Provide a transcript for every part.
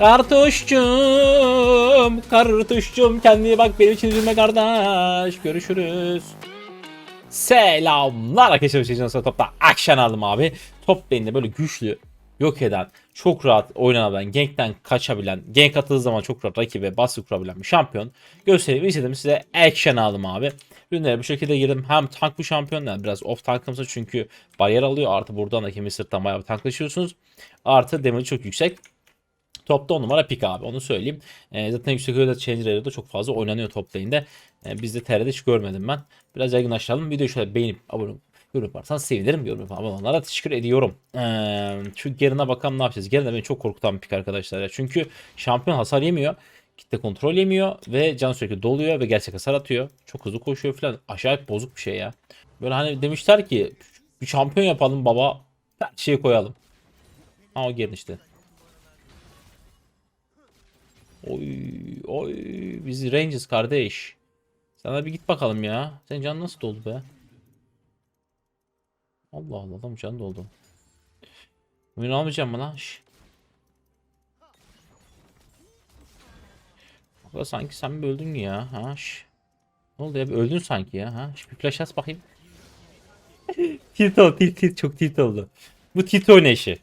Kartuşçum, kartuşçum kendine bak benim için üzülme kardeş. Görüşürüz. Selamlar arkadaşlar. Sonra topta action aldım abi. Top lane'de böyle güçlü, yok eden, çok rahat oynanabilen, gankten kaçabilen, gank atıldığı zaman çok rahat rakibe baskı kurabilen bir şampiyon. Göstereyim istedim size action aldım abi. Ürünlere bu şekilde girdim. Hem tank bu şampiyon yani biraz off tankımsa çünkü bariyer alıyor. Artı buradan da kimi sırttan bayağı tanklaşıyorsunuz. Artı damage çok yüksek. Topta 10 numara pick abi onu söyleyeyim. E, zaten yüksek öyle change rate'de çok fazla oynanıyor top lane'de. E, bizde TR'de hiç görmedim ben. Biraz yaygınlaştıralım. Videoyu şöyle beğenip abone yorum yaparsanız sevinirim. Yorum yapan olanlara teşekkür ediyorum. E, çünkü gerine bakalım ne yapacağız. Gerine beni çok korkutan bir pick arkadaşlar. Ya. Çünkü şampiyon hasar yemiyor. Kitle kontrol yemiyor ve can sürekli doluyor ve gerçek hasar atıyor. Çok hızlı koşuyor falan. Acayip bozuk bir şey ya. Böyle hani demişler ki bir şampiyon yapalım baba. Her şeyi koyalım. Ama o gelin işte. Oy oy biz Rangers kardeş. Sana bir git bakalım ya. Senin can nasıl doldu be? Allah Allah adam can doldu. Oyun almayacağım mı lan? Şş. Aga sanki sen mi öldün ya? Ha? Şş. Ne oldu ya? Bir öldün sanki ya. Ha? Şş, bir flash bakayım. tilt oldu. Tilt tilt. Çok tilt oldu. Bu tilt oynayışı.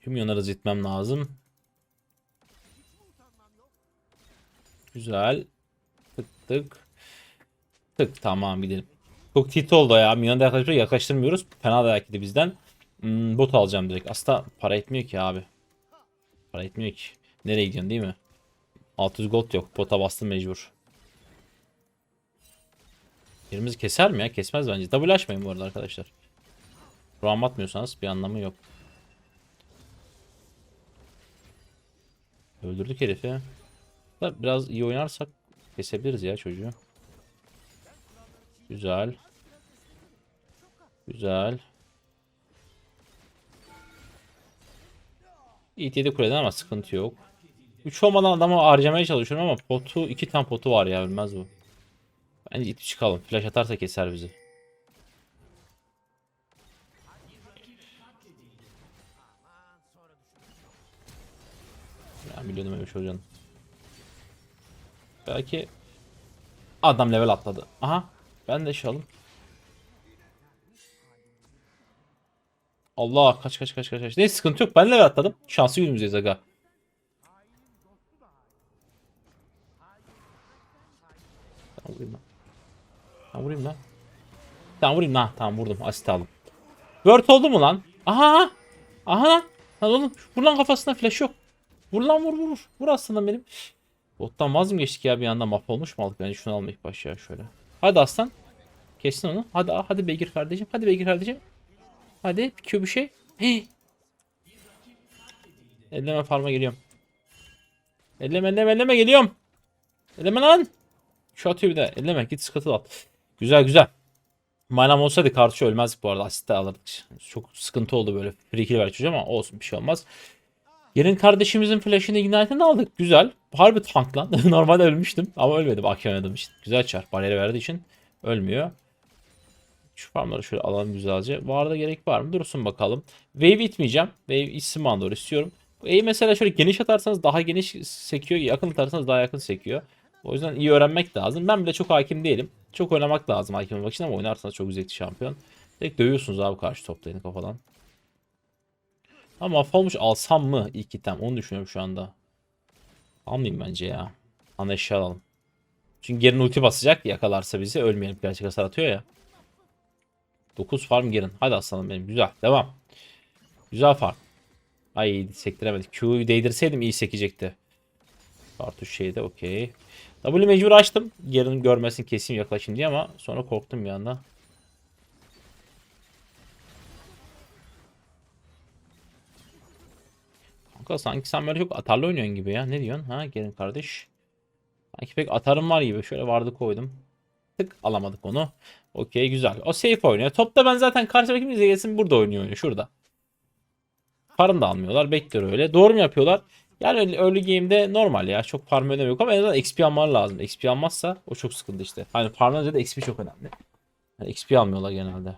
Tüm yanarız gitmem lazım. Güzel. Tık tık. Tık tamam gidelim. Çok tilt oldu ya. Minyonda yaklaştırmıyoruz. yaklaştırmıyoruz. Fena da yedi bizden. Hmm, bot alacağım direkt. Aslında para etmiyor ki abi. Para etmiyor ki. Nereye gidiyorsun değil mi? 600 gold yok. Bota bastım mecbur. Yerimizi keser mi ya? Kesmez bence. Double açmayın bu arada arkadaşlar. Roam atmıyorsanız bir anlamı yok. Öldürdük herifi. Biraz iyi oynarsak kesebiliriz ya çocuğu. Güzel. Güzel. İyi yedi kuleden ama sıkıntı yok. 3 olmadan adamı harcamaya çalışıyorum ama potu 2 tane potu var ya ölmez bu. Bence itip çıkalım. Flash atarsa keser bizi. Ya milyonum ölmüş hocanın. Belki adam level atladı. Aha ben de şey alayım. Allah kaç kaç kaç kaç kaç. Neyse sıkıntı yok. Ben level atladım. Şanslı günümüzdeyiz aga. Tamam vurayım lan. Tamam vurayım lan. Tamam vurayım lan. Tamam vurdum. Asist aldım. Word oldu mu lan? Aha. Aha lan. Lan oğlum vur lan flash yok. Vur lan vur vur. Vur aslanım benim. Bottan vaz ya bir anda mahvolmuş mu aldık? Bence şunu alma ilk şöyle. Hadi aslan. Kessin onu. Hadi hadi beygir kardeşim. Hadi beygir kardeşim. Hadi bir şey. Hey. Elleme farma geliyorum. Elleme elleme elleme geliyorum. Elleme lan. Şu atıyor bir de. Elleme git scuttle at. Güzel güzel. Manam olsaydı karşı ölmezdik bu arada. Asist de alırdık. Çok sıkıntı oldu böyle. Free kill ama olsun bir şey olmaz. Yerin kardeşimizin flash'ını ignite'ını aldık. Güzel. Harbi tank lan. Normalde ölmüştüm ama ölmedim. Akşam oynadım işte. Güzel çar. Bariyeri verdiği için ölmüyor. Şu farmları şöyle alalım güzelce. Bu arada gerek var mı? Dursun bakalım. Wave itmeyeceğim. Wave itsin mandor istiyorum. Wave mesela şöyle geniş atarsanız daha geniş sekiyor. Yakın atarsanız daha yakın sekiyor. O yüzden iyi öğrenmek lazım. Ben bile çok hakim değilim. Çok oynamak lazım hakim olmak için ama oynarsanız çok zevkli şampiyon. Direkt dövüyorsunuz abi karşı toplayını kafadan. Ama mahvolmuş alsam mı ilk item? Onu düşünüyorum şu anda. Almayayım bence ya. Ana eşya alalım. Çünkü Gerin ulti basacak yakalarsa bizi ölmeyelim. Gerçek hasar atıyor ya. 9 farm Gerin. Hadi aslanım benim. Güzel. Devam. Güzel farm. Ay sektiremedik. Q'yu değdirseydim iyi sekecekti. Kartuş şeyde okey. W mecbur açtım. Gerin görmesin keseyim yaklaşın diye ama sonra korktum bir anda. Kanka sanki sen böyle çok atarlı oynuyorsun gibi ya. Ne diyorsun? Ha gelin kardeş. Sanki pek atarım var gibi. Şöyle vardı koydum. Tık alamadık onu. Okey güzel. O safe oynuyor. Topta ben zaten karşı rakibimiz gelsin burada oynuyor oynuyor. Şurada. Farm da almıyorlar. Bekliyor öyle. Doğru mu yapıyorlar? Yani early game'de normal ya. Çok farm önemi yok ama en azından XP almaları lazım. XP almazsa o çok sıkıntı işte. Hani farmdan önce de XP çok önemli. Yani XP almıyorlar genelde.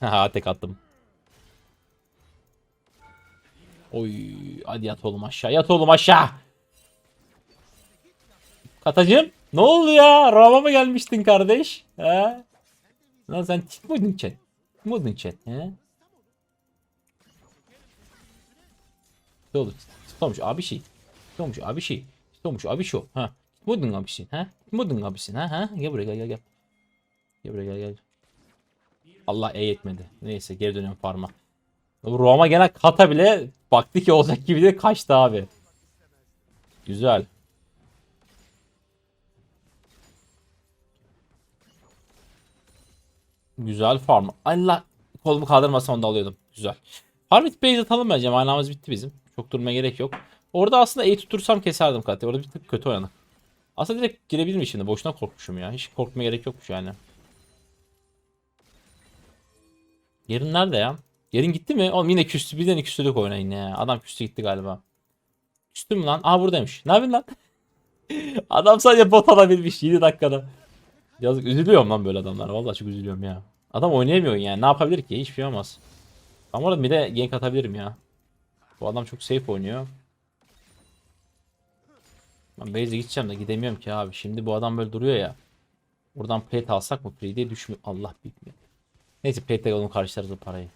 Ha tek attım. Oy hadi yat oğlum aşağı yat oğlum aşağı. Katacığım ne oldu ya? Rama mı gelmiştin kardeş? He? Lan sen miydin chat? Miydin chat? He? Ne oldu? Tit olmuş abi şey. Tit olmuş abi şey. Tit olmuş abi şu. Ha? Tit miydin abisin? Ha? Tit miydin abisin? Ha? Ha? Gel buraya gel gel gel. Gel buraya gel gel. Allah e yetmedi. Neyse geri dönüyorum farma. Roma gene kata bile baktı ki olacak gibi de kaçtı abi. Güzel. Güzel farm. Allah kolumu kaldırmasam onu da alıyordum. Güzel. Harmit base atalım bence. Manamız bitti bizim. Çok durmaya gerek yok. Orada aslında E tutursam keserdim katı. Orada bir tık kötü oynadık. Aslında direkt girebilirim şimdi. Boşuna korkmuşum ya. Hiç korkmaya gerek yokmuş yani. Yerin nerede ya? Yerin gitti mi? Oğlum yine küstü. Birden iki küstülük oynayın ya. Adam küstü gitti galiba. Küstü mü lan? Aa buradaymış. Ne yapıyorsun lan? Adam sadece bot alabilmiş 7 dakikada. Yazık üzülüyorum lan böyle adamlara. Vallahi çok üzülüyorum ya. Adam oynayamıyor yani. Ne yapabilir ki? Hiçbir şey olmaz. Ama orada bir de gank atabilirim ya. Bu adam çok safe oynuyor. Ben base'e gideceğim de gidemiyorum ki abi. Şimdi bu adam böyle duruyor ya. Buradan plate alsak mı? Plate düşmüyor. Allah bilmiyor. Neyse plate'le onu karşılarız o parayı.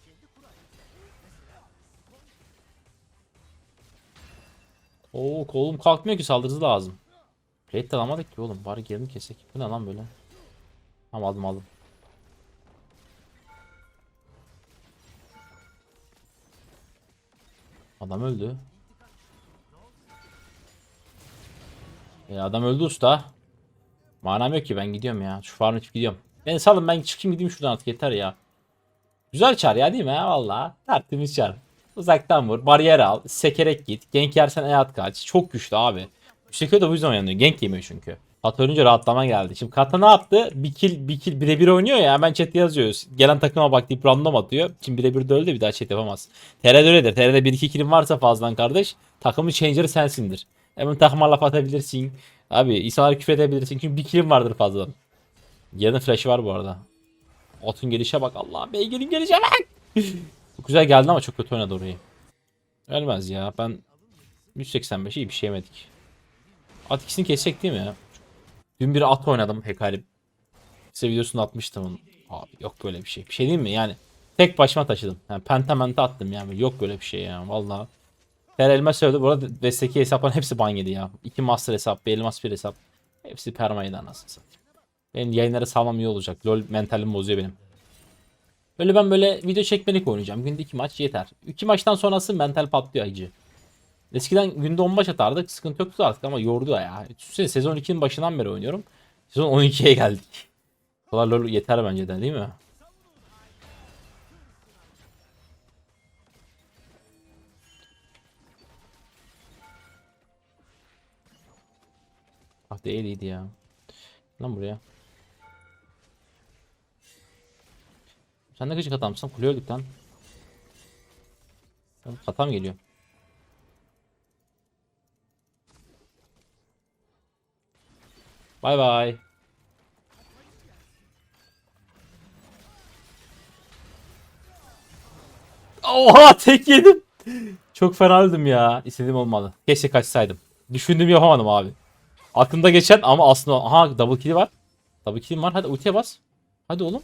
Oo kolum kalkmıyor ki saldırısı lazım. Plate alamadık ki oğlum. Bari geri kesek. Bu ne lan böyle? Tamam aldım aldım. Adam öldü. E adam öldü usta. Manam yok ki ben gidiyorum ya. Şu farm içip gidiyorum. Beni salın ben çıkayım gideyim şuradan artık yeter ya. Güzel çar ya değil mi valla. Tertemiz çar. Uzaktan vur. Bariyer al. Sekerek git. Genk yersen e at kaç. Çok güçlü abi. Yüksek de bu yüzden oynanıyor. Genk yemiyor çünkü. Kata ölünce rahatlama geldi. Şimdi Kata ne yaptı? Bir kill birebir oynuyor ya. Hemen chat'te yazıyoruz. Gelen takıma bak deyip random atıyor. Şimdi birebir de öyle de bir daha chat yapamaz. TR'de öyledir. TR'de 1-2 killim varsa fazlan kardeş. Takımın changer'ı sensindir. Hemen takıma laf atabilirsin. Abi insanlara küfür edebilirsin. Çünkü bir killim vardır fazladan. Yarın flash'ı var bu arada. Atın gelişe bak Allah. Beygirin gelişe bak. Çok güzel geldi ama çok kötü oynadı orayı. Ölmez ya. Ben 185 iyi bir şey yemedik. At ikisini kesecek değil mi ya? Dün bir at oynadım Hekali. Size videosunu atmıştım onun. Abi yok böyle bir şey. Bir şey değil mi? Yani tek başıma taşıdım. Yani pentamenta attım yani. Yok böyle bir şey ya. Valla. Her elmas söyledi. Bu arada destekli hesapların hepsi ban yedi ya. İki master hesap, bir elmas bir hesap. Hepsi permaydı anasını satayım. Benim yayınları sağlam iyi olacak. LoL mentalim bozuyor benim. Böyle ben böyle video çekmelik oynayacağım. Günde iki maç yeter. İki maçtan sonrası mental patlıyor acı. Eskiden günde 10 maç atardık. Sıkıntı yoktu artık ama yordu ya. Düşünsene sezon 2'nin başından beri oynuyorum. Sezon 12'ye geldik. Kadar LoL yeter bence de değil mi? Ah değiliydi ya. Lan buraya. Sen ne gıcık adamsın. Kule öldük lan. Katam geliyor. Bay bay. Oha tek yedim. Çok fena öldüm ya. İstediğim olmadı. Keşke kaçsaydım. Düşündüğümü yapamadım abi. Aklımda geçen ama aslında aha double kill var. Double kill var. Hadi ultiye bas. Hadi oğlum.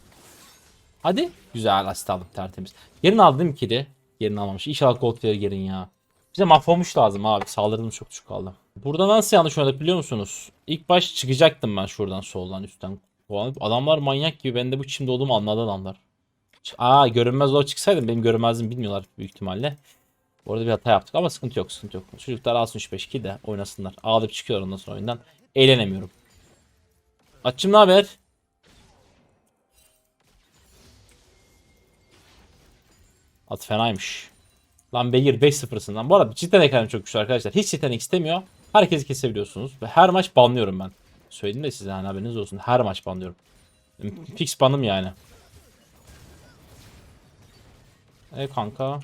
Hadi. Güzel asist tertemiz. Yerini aldım mi kill'i? Yerini almamış. İnşallah gold verir yerin ya. Bize mahvolmuş lazım abi. Saldırımız çok düşük kaldı. Burada nasıl yanlış oynadık biliyor musunuz? İlk baş çıkacaktım ben şuradan soldan üstten. Adamlar manyak gibi. Ben de bu çimde olduğumu anladı adamlar. Aa görünmez o çıksaydım benim görünmezliğimi bilmiyorlar büyük ihtimalle. Orada bir hata yaptık ama sıkıntı yok sıkıntı yok. Çocuklar alsın 3-5 2 de oynasınlar. Ağlayıp çıkıyorlar ondan sonra oyundan. Eğlenemiyorum. Açım ne haber? At fenaymış. Lan Beygir 5-0'sın lan. Bu arada cidden ekranım çok güçlü arkadaşlar. Hiç yetenek istemiyor. Herkesi kesebiliyorsunuz. Ve her maç banlıyorum ben. Söyledim de size hani haberiniz olsun. Her maç banlıyorum. Fix banım yani. E kanka.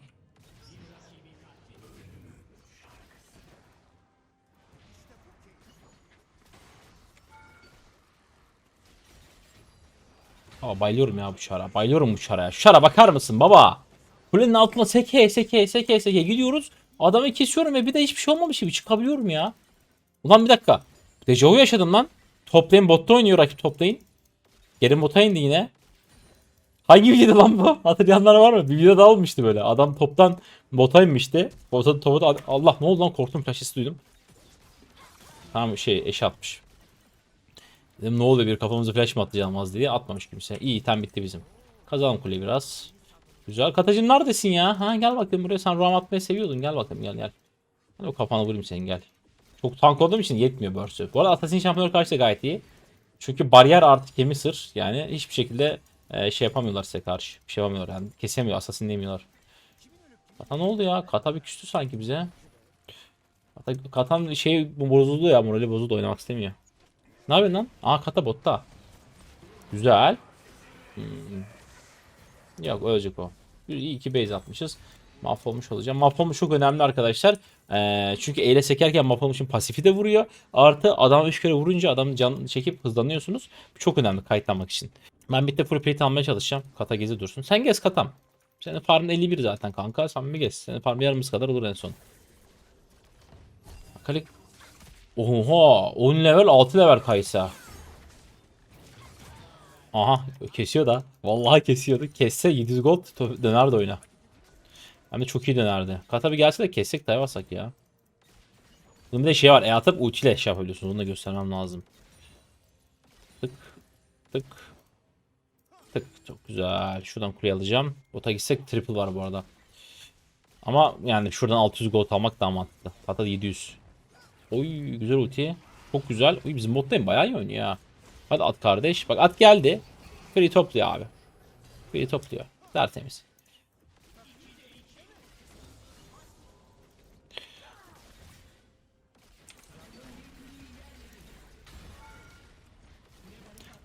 Aa, bayılıyorum ya bu çara. Bayılıyorum bu çara ya. Şu çara bakar mısın baba? Kulenin altına seke seke seke seke gidiyoruz. Adamı kesiyorum ve bir de hiçbir şey olmamış gibi çıkabiliyorum ya. Ulan bir dakika. Dejavu yaşadım lan. Top lane botta oynuyor rakip top lane. Geri bota indi yine. Hangi videoda lan bu? Hatırlayanlar var mı? Bir video daha olmuştu böyle. Adam toptan bota inmişti. Bota, topa Allah ne oldu lan korktum flash sesi duydum. Tamam şey eş atmış. Dedim ne oluyor bir kafamıza flash mı atlayacağım az diye atmamış kimse. İyi tam bitti bizim. Kazalım kuleyi biraz. Güzel. Katacın neredesin ya? Ha gel bakayım buraya sen ram atmayı seviyordun. Gel bakayım gel gel. Hadi o kafanı vurayım senin gel. Çok tank olduğum için yetmiyor burst'ü. Bu arada Assassin şampiyonları karşı da gayet iyi. Çünkü bariyer artı kemi sır. Yani hiçbir şekilde e, şey yapamıyorlar size karşı. Bir şey yapamıyorlar yani. Kesemiyor. Assassinleyemiyorlar. Kata ne oldu ya? Kata bir küstü sanki bize. Kata, Katan şey bozuldu ya. Morali bozuldu. Oynamak istemiyor. Ne yapıyorsun lan? Aa kata botta. Güzel. Hmm. Yok ölecek o. İyi ki base atmışız. Mahvolmuş olacağım. Mahvolmuş çok önemli arkadaşlar. Ee, çünkü eyle sekerken mahvolmuşun pasifi de vuruyor. Artı adam 3 kere vurunca adam can çekip hızlanıyorsunuz. Bu çok önemli kayıtlanmak için. Ben bitti full plate almaya çalışacağım. Kata gezi dursun. Sen gez katam. Senin farmın 51 zaten kanka. Sen bir gez. Senin farmın yarımız kadar olur en son. Kalik. Oha 10 level 6 level Kaysa. Aha kesiyor da. Vallahi kesiyordu. Kesse 700 gold dönerdi oyuna. Hem de çok iyi dönerdi. Kata bir gelse de kessek dayavasak ya. Bunun bir de şey var. E atıp ultiyle şey yapabiliyorsunuz. Onu da göstermem lazım. Tık. Tık. Tık. Çok güzel. Şuradan kuleyi alacağım. Bota gitsek triple var bu arada. Ama yani şuradan 600 gold almak daha mantıklı. Kata 700. Oy güzel ulti. Çok güzel. Oy bizim bottayım bayağı iyi oynuyor ya. Hadi at kardeş. Bak at geldi. Free topluyor abi. Free topluyor. Tertemiz.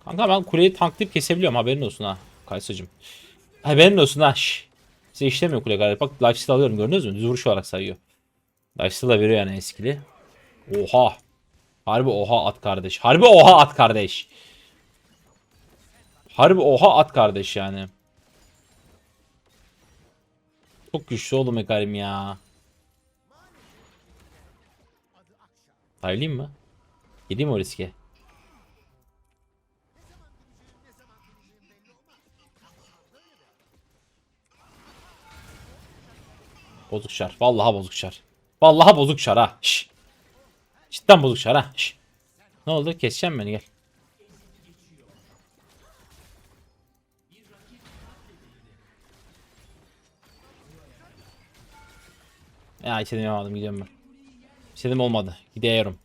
Kanka ben kuleyi tanklayıp kesebiliyorum haberin olsun ha. Kaysacım. Haberin olsun ha. Şş. Size işlemiyor kule galiba. Bak lifesteal alıyorum gördünüz mü? Düz vuruş olarak sayıyor. Lifesteal da veriyor yani eskili. Oha. Harbi oha at kardeş. Harbi oha at kardeş. Harbi oha at kardeş yani. Çok güçlü oğlum Ekarim ya. Dive'layım mı? Gideyim o riske. Bozuk şar. Vallahi bozuk şar. Vallahi bozuk şar ha. Şş. Cidden bozuk şar ha. Şş. Ne oldu? Keseceğim beni gel. Ya istediğimi yapamadım gidiyorum ben. İstediğim olmadı. Gidiyorum.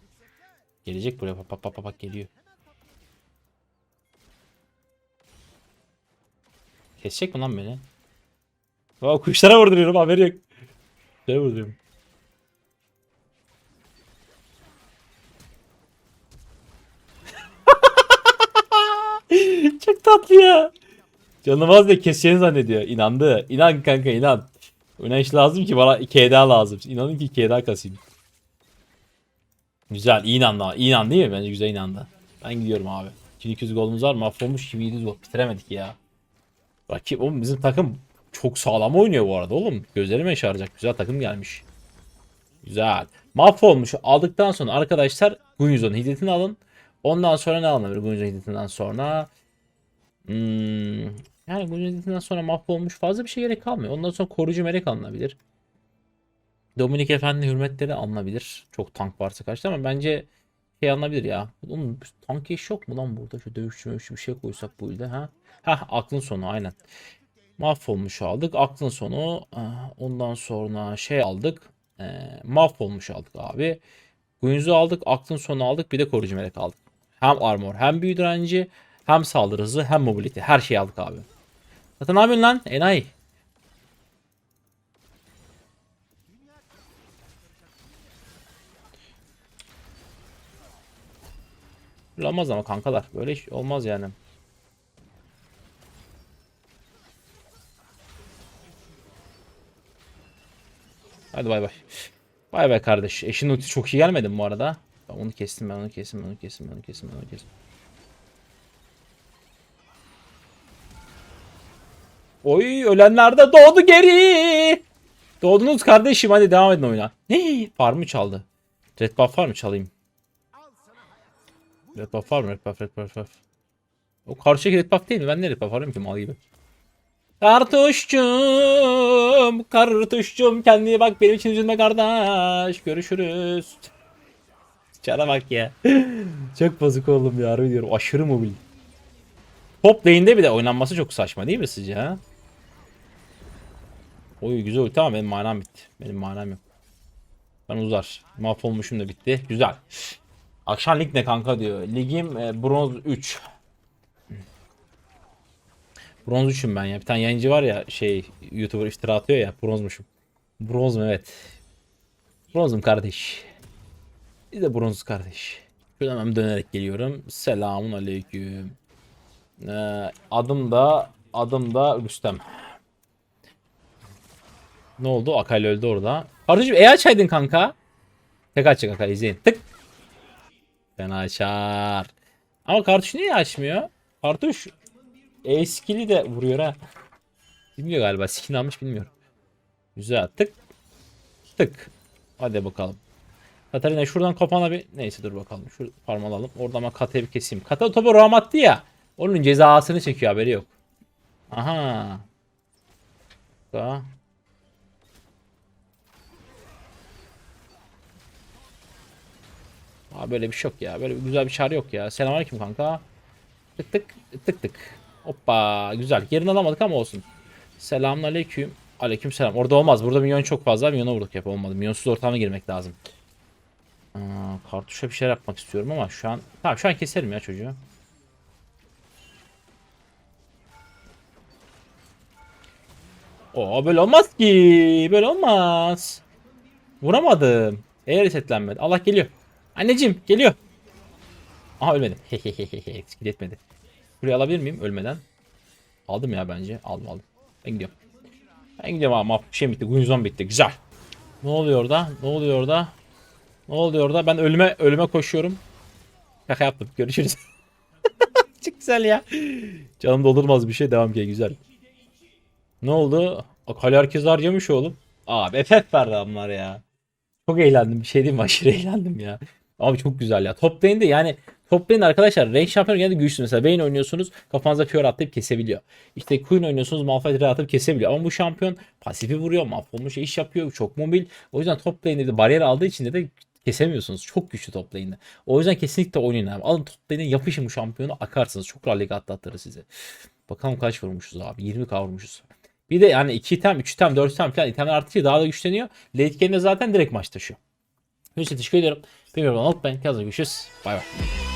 Gelecek buraya bak bak bak bak geliyor. Kesecek mi lan beni? Aa, kuşlara vurduruyorum haberi yok. Kuşlara vurduruyorum. Çok tatlı ya. Canım az diye keseceğini zannediyor. İnandı. İnan kanka inan. İnanç lazım ki bana 2 daha lazım. İnanın ki 2 daha kasayım. Güzel iyi inandı. İyi inandı değil mi? Bence güzel inandı. Ben gidiyorum abi. 2200 golümüz var. Mahvolmuş gibi 700 gol. Bitiremedik ya. Rakip oğlum bizim takım çok sağlam oynuyor bu arada oğlum. Gözlerime yaşaracak. Güzel takım gelmiş. Güzel. Mahvolmuş aldıktan sonra arkadaşlar Gunyuzon hiddetini alın. Ondan sonra ne alınabilir Gunyuzon hiddetinden sonra? Hmm, yani hiddetinden sonra mahvolmuş fazla bir şey gerek kalmıyor. Ondan sonra koruyucu melek alınabilir. Dominik Efendi hürmetleri alınabilir. Çok tank varsa karşıda ama bence şey alınabilir ya. Oğlum tank eş yok mu lan burada? Şu dövüşçü mövüşçü bir şey koysak bu ilde ha? Heh aklın sonu aynen. Mahvolmuş aldık. Aklın sonu. ah, Ondan sonra şey aldık. Ee, mahvolmuş aldık abi. Gunyuz'u aldık. Aklın sonu aldık. Bir de koruyucu melek aldık. Hem armor hem büyü direnci hem saldırı hızı hem mobility. Her şeyi aldık abi. Zaten ne yapıyorsun lan? Enayi. Olmaz ama kankalar. Böyle iş olmaz yani. Hadi bay bay. Bay bay kardeş. Eşin ulti çok iyi gelmedi mi bu arada? Ben onu kestim ben onu kestim ben onu kestim ben onu kestim ben onu kestim. Oy ölenler de doğdu geri. Doğdunuz kardeşim hadi devam edin oyuna. Hey, farmı çaldı. Red buff var mı çalayım? Red buff var mı? Red buff, red buff, red buff. O karşıdaki red buff değil mi? Ben ne red buff arıyorum ki mal gibi. Kartuşçum, kartuşçum kendine bak benim için üzülme kardeş. Görüşürüz. Çara bak ya. çok bozuk oldum ya harbi. Aşırı mobil. Top lane'de bir de oynanması çok saçma değil mi sizce ha? Oy güzel ulti ama benim manam bitti. Benim manam yok. Ben uzar. Mahvolmuşum da bitti. Güzel. Akşam lig ne kanka diyor. Ligim e, bronz 3. Bronz 3'üm ben ya. Bir tane yayıncı var ya şey YouTuber iftira atıyor ya. Bronzmuşum. Bronz mu evet. Bronzum kardeş. Biz de bronz kardeş. Şuradan hemen dönerek geliyorum. Selamun aleyküm. Ee, adım da adım da Rüstem. Ne oldu? Akal öldü orada. Kardeşim E açaydın kanka. Tek açacak Akal izleyin. Tık. Ben açar. Ama kartuş niye açmıyor? Kartuş E skill'i de vuruyor ha. Bilmiyor galiba. Skin almış bilmiyorum. Güzel. Tık. Tık. Hadi bakalım. Katarina şuradan kafana bir... Neyse dur bakalım. Şu farm alalım. Oradan ben Kata'yı bir keseyim. Kata topu roam attı ya. Onun cezasını çekiyor haberi yok. Aha. Daha. Aa, böyle bir şey yok ya. Böyle bir güzel bir çağrı yok ya. Selamünaleyküm kanka. Tık tık tık tık. Hoppa güzel. Yerini alamadık ama olsun. Selamünaleyküm. Aleyküm selam. Orada olmaz. Burada minyon çok fazla. Minyona vurduk yap olmadı. Minyonsuz ortama girmek lazım. Aa, kartuşa bir şeyler yapmak istiyorum ama şu an tamam şu an keserim ya çocuğu. Oo böyle olmaz ki. Böyle olmaz. Vuramadım. Eğer resetlenmedi. Allah geliyor. Anneciğim geliyor. Aha ölmedi. Eksik etmedi. Burayı alabilir miyim ölmeden? Aldım ya bence. Aldım aldım. Ben gidiyorum. Ben gidiyorum ama şey bitti. Gunzon bitti. Güzel. Ne oluyor orada? Ne oluyor orada? Ne oluyor orada? Ben ölüme ölüme koşuyorum. Şaka yaptım. Görüşürüz. Çok güzel ya. Canım doldurmaz bir şey. Devam ki güzel. Ne oldu? Akali herkes harcamış oğlum. Abi FF verdi adamlar ya. Çok eğlendim. Bir şey diyeyim mi? Aşırı eğlendim ya. Abi çok güzel ya. Top lane'de yani top lane arkadaşlar range şampiyonu genelde güçlü. Mesela Vayne oynuyorsunuz kafanıza Fiora atlayıp kesebiliyor. İşte Queen oynuyorsunuz Malphite atıp kesebiliyor. Ama bu şampiyon pasifi vuruyor. Mahvolmuş iş yapıyor. Çok mobil. O yüzden top lane'de de bariyer aldığı için de, de kesemiyorsunuz. Çok güçlü top lane'de. O yüzden kesinlikle oynayın abi. Alın top lane'e yapışın bu şampiyonu akarsınız. Çok rally atlatırır sizi. Bakalım kaç vurmuşuz abi. 20 kavurmuşuz. Bir de yani 2 item, 3 item, 4 item falan itemler arttıkça daha da güçleniyor. Late game'de zaten direkt maç taşıyor. Hepinize teşekkür ediyorum. Bilmiyorum unutmayın. Kendinize görüşürüz. Bay bay.